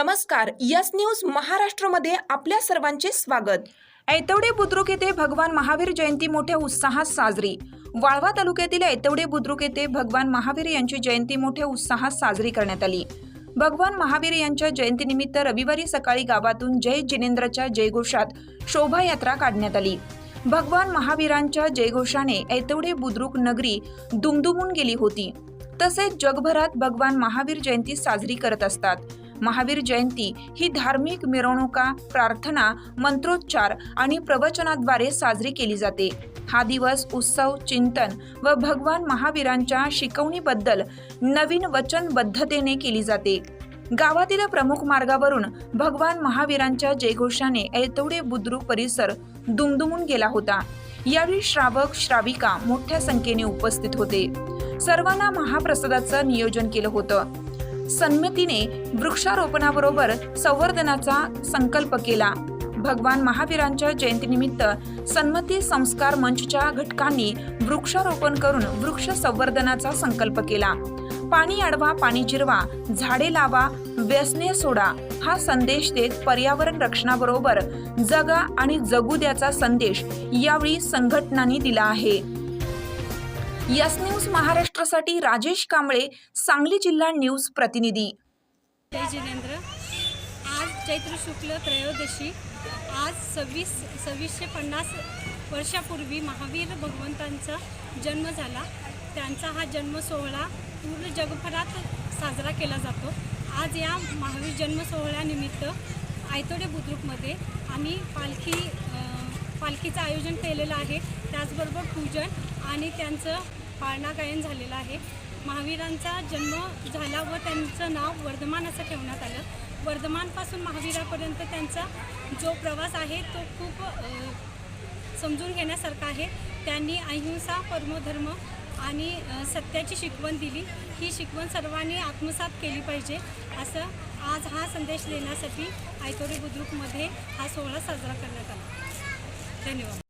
नमस्कार yes news महाराष्ट्रमध्ये आपल्या सर्वांचे स्वागत. ऐतवडे बुद्रुक येथे भगवान महावीर जयंती मोठ्या उत्साहात साजरी. वाळवा तालुक्यातील ऐतवडे बुद्रुक येथे भगवान महावीर यांची जयंती मोठ्या उत्साहात साजरी करण्यात आली. भगवान महावीर यांच्या जयंतीनिमित्त रविवारी सकाळी गावातून जय जिनेंद्रच्या जयघोषात शोभायात्रा काढण्यात आली. भगवान महावीरांच्या जयघोषाने ऐतवडे बुद्रुक नगरी दुमदुमून गेली होती. तसेच जगभरात भगवान महावीर जयंती साजरी करत असतात. महावीर जयंती ही धार्मिक मिरवणुका प्रार्थना मंत्रोच्चार आणि प्रवचनाद्वारे साजरी केली जाते. हा दिवस उत्सव चिंतन व भगवान महावीरांच्या शिकवणीबद्दल नवीन वचनबद्धतेने केली जाते. गावातील प्रमुख मार्गावरून भगवान महावीरांच्या जयघोषाने ऐतवडे बुद्रुक परिसर दुमदुमून गेला होता. यावेळी श्रावक श्राविका मोठ्या संख्येने उपस्थित होते. सर्वांना महाप्रसादाचं नियोजन केलं होतं. संमतीने वृक्षारोपणाबरोबर संवर्धनाचा संकल्प केला. भगवान महावीरांच्या जयंतीनिमित्त सन्मती संस्कार मंचच्या घटकांनी वृक्षारोपण करून वृक्ष संवर्धनाचा संकल्प केला. पाणी अडवा पाणी जिरवा झाडे लावा व्यसने सोडा हा संदेश देत पर्यावरण रक्षणाबरोबर जगा आणि जगू द्याचा संदेश यावेळी संघटनांनी दिला आहे. यस न्यूज महाराष्ट्रासाठी राजेश कांबळे सांगली जिल्हा न्यूज प्रतिनिधी. जय जिनेंद्र. आज चैत्र शुक्ल त्रयोदशी. आज सव्वीस सव्वीसशे पन्नास वर्षापूर्वी महावीर भगवंतांचा जन्म झाला. त्यांचा हा जन्म सोहळा पूर्ण जगभरात साजरा केला जातो. आज या महावीर जन्म सोहळ्यानिमित्त आयतोडे बुद्रुकमध्ये आम्ही पालखी पालखीचं आयोजन केलेलं आहे. त्याचबरोबर पूजन आणि त्यांचं पाळणा गायन झालेलं आहे. महावीरांचा जन्म झाला व त्यांचं नाव वर्धमान असं ठेवण्यात आलं. वर्धमानपासून महावीरापर्यंत त्यांचा जो प्रवास आहे तो खूप समजून घेण्यासारखा आहे. त्यांनी अहिंसा परमधर्म आणि सत्याची शिकवण दिली. ही शिकवण सर्वांनी आत्मसात केली पाहिजे असं आज हा संदेश देण्यासाठी आयतोरी बुद्रुकमध्ये हा सोहळा साजरा करण्यात आला. धन्यवाद.